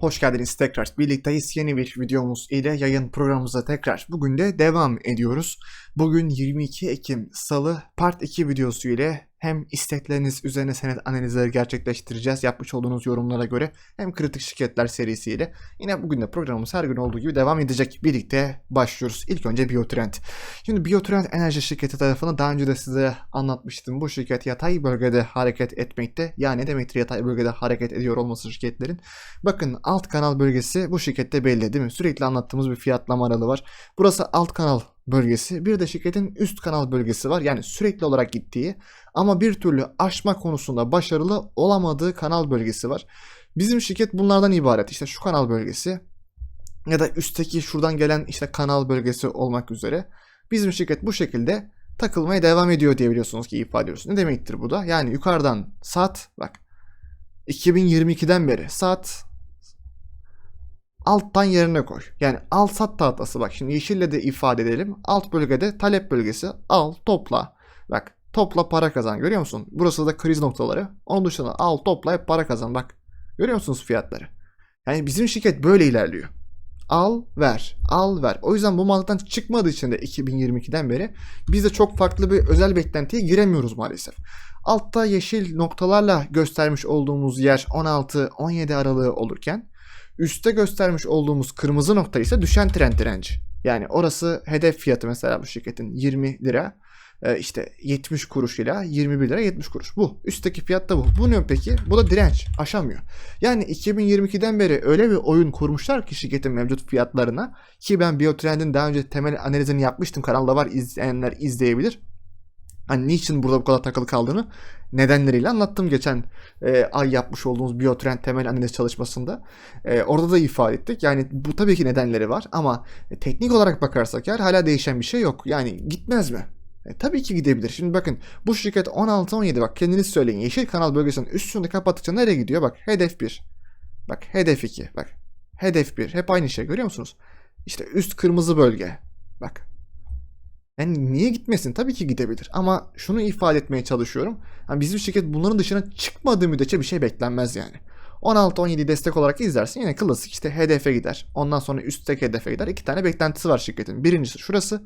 Hoş geldiniz tekrar. Birlikteyiz yeni bir videomuz ile yayın programımıza tekrar. Bugün de devam ediyoruz. Bugün 22 Ekim Salı Part 2 videosu ile hem istekleriniz üzerine senet analizleri gerçekleştireceğiz yapmış olduğunuz yorumlara göre hem kritik şirketler serisiyle. Yine bugün de programımız her gün olduğu gibi devam edecek. Birlikte başlıyoruz. İlk önce Biotrend. Şimdi Biotrend Enerji Şirketi tarafını daha önce de size anlatmıştım. Bu şirket yatay bölgede hareket etmekte. Yani demektir yatay bölgede hareket ediyor olması şirketlerin. Bakın alt kanal bölgesi bu şirkette belli değil mi? Sürekli anlattığımız bir fiyatlama aralığı var. Burası alt kanal bölgesi. Bir de şirketin üst kanal bölgesi var. Yani sürekli olarak gittiği ama bir türlü aşma konusunda başarılı olamadığı kanal bölgesi var. Bizim şirket bunlardan ibaret. İşte şu kanal bölgesi ya da üstteki şuradan gelen işte kanal bölgesi olmak üzere. Bizim şirket bu şekilde takılmaya devam ediyor diye biliyorsunuz ki ifade ediyoruz. Ne demektir bu da? Yani yukarıdan saat bak 2022'den beri saat alttan yerine koy. Yani al sat tahtası bak şimdi yeşille de ifade edelim. Alt bölgede talep bölgesi al topla. Bak topla para kazan görüyor musun? Burası da kriz noktaları. Onun dışında al topla hep para kazan bak. Görüyor musunuz fiyatları? Yani bizim şirket böyle ilerliyor. Al ver, al ver. O yüzden bu mantıktan çıkmadığı için de 2022'den beri biz de çok farklı bir özel beklentiye giremiyoruz maalesef. Altta yeşil noktalarla göstermiş olduğumuz yer 16-17 aralığı olurken üstte göstermiş olduğumuz kırmızı nokta ise düşen trend direnci. Yani orası hedef fiyatı mesela bu şirketin 20 lira e, işte 70 kuruş ile 21 lira 70 kuruş. Bu. Üstteki fiyat da bu. Bu ne peki? Bu da direnç. Aşamıyor. Yani 2022'den beri öyle bir oyun kurmuşlar ki şirketin mevcut fiyatlarına ki ben Biotrend'in daha önce temel analizini yapmıştım. Kanalda var izleyenler izleyebilir. Hani niçin burada bu kadar takılı kaldığını nedenleriyle anlattım geçen e, ay yapmış olduğumuz Biotrend temel analiz çalışmasında. E, orada da ifade ettik. Yani bu tabii ki nedenleri var ama e, teknik olarak bakarsak eğer hala değişen bir şey yok. Yani gitmez mi? E, tabii ki gidebilir. Şimdi bakın bu şirket 16-17 bak kendiniz söyleyin. Yeşil kanal bölgesinin üstünde kapattıkça nereye gidiyor? Bak hedef 1. Bak hedef 2. Bak hedef 1. Hep aynı şey görüyor musunuz? İşte üst kırmızı bölge. Bak. Yani niye gitmesin? Tabii ki gidebilir. Ama şunu ifade etmeye çalışıyorum. Yani bizim şirket bunların dışına çıkmadığı müddetçe bir şey beklenmez yani. 16-17 destek olarak izlersin yine klasik işte hedefe gider. Ondan sonra üstteki hedefe gider. İki tane beklentisi var şirketin. Birincisi şurası.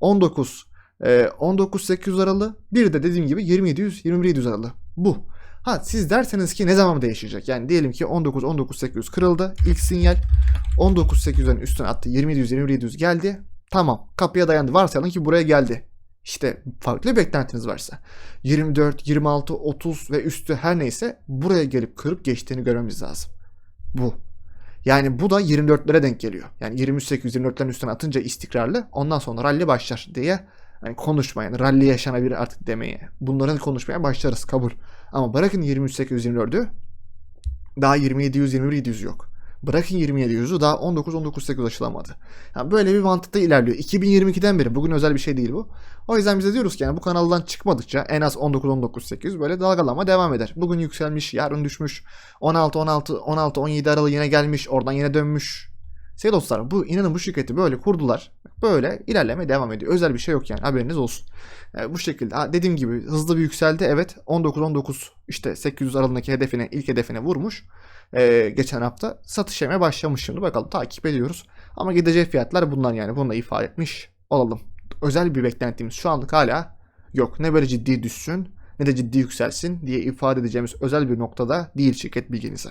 19 e, 19800 aralığı. Bir de dediğim gibi 20700 21700 aralığı. Bu. Ha siz derseniz ki ne zaman değişecek? Yani diyelim ki 19 19800 kırıldı. İlk sinyal 19800'den üstüne attı. 20700 21700 geldi. Tamam kapıya dayandı. Varsayalım ki buraya geldi. İşte farklı beklentiniz varsa 24, 26, 30 ve üstü her neyse buraya gelip kırıp geçtiğini görmemiz lazım. Bu. Yani bu da 24'lere denk geliyor. Yani 28 24'lerin üstüne atınca istikrarlı ondan sonra rally başlar diye yani konuşmaya, yani rally yaşanabilir artık demeye. Bunların konuşmaya başlarız kabul. Ama bırakın 28 24'ü daha 27 100 21 700 yok. Bırakın 27 yüzü daha 19 19 8 aşılamadı. Yani böyle bir mantıkta ilerliyor. 2022'den beri bugün özel bir şey değil bu. O yüzden biz de diyoruz ki yani bu kanaldan çıkmadıkça en az 19 19 8 böyle dalgalama devam eder. Bugün yükselmiş, yarın düşmüş. 16 16 16 17 aralığı yine gelmiş, oradan yine dönmüş. Sevgili dostlar bu inanın bu şirketi böyle kurdular. Böyle ilerleme devam ediyor. Özel bir şey yok yani haberiniz olsun. Yani bu şekilde dediğim gibi hızlı bir yükseldi evet 19-19 işte 800 aralığındaki hedefine ilk hedefine vurmuş. Ee, geçen hafta satış yemeye başlamış şimdi bakalım takip ediyoruz. Ama gidecek fiyatlar bunlar yani bunu da ifade etmiş olalım. Özel bir beklentimiz şu anlık hala yok. Ne böyle ciddi düşsün ne de ciddi yükselsin diye ifade edeceğimiz özel bir noktada değil şirket bilginize.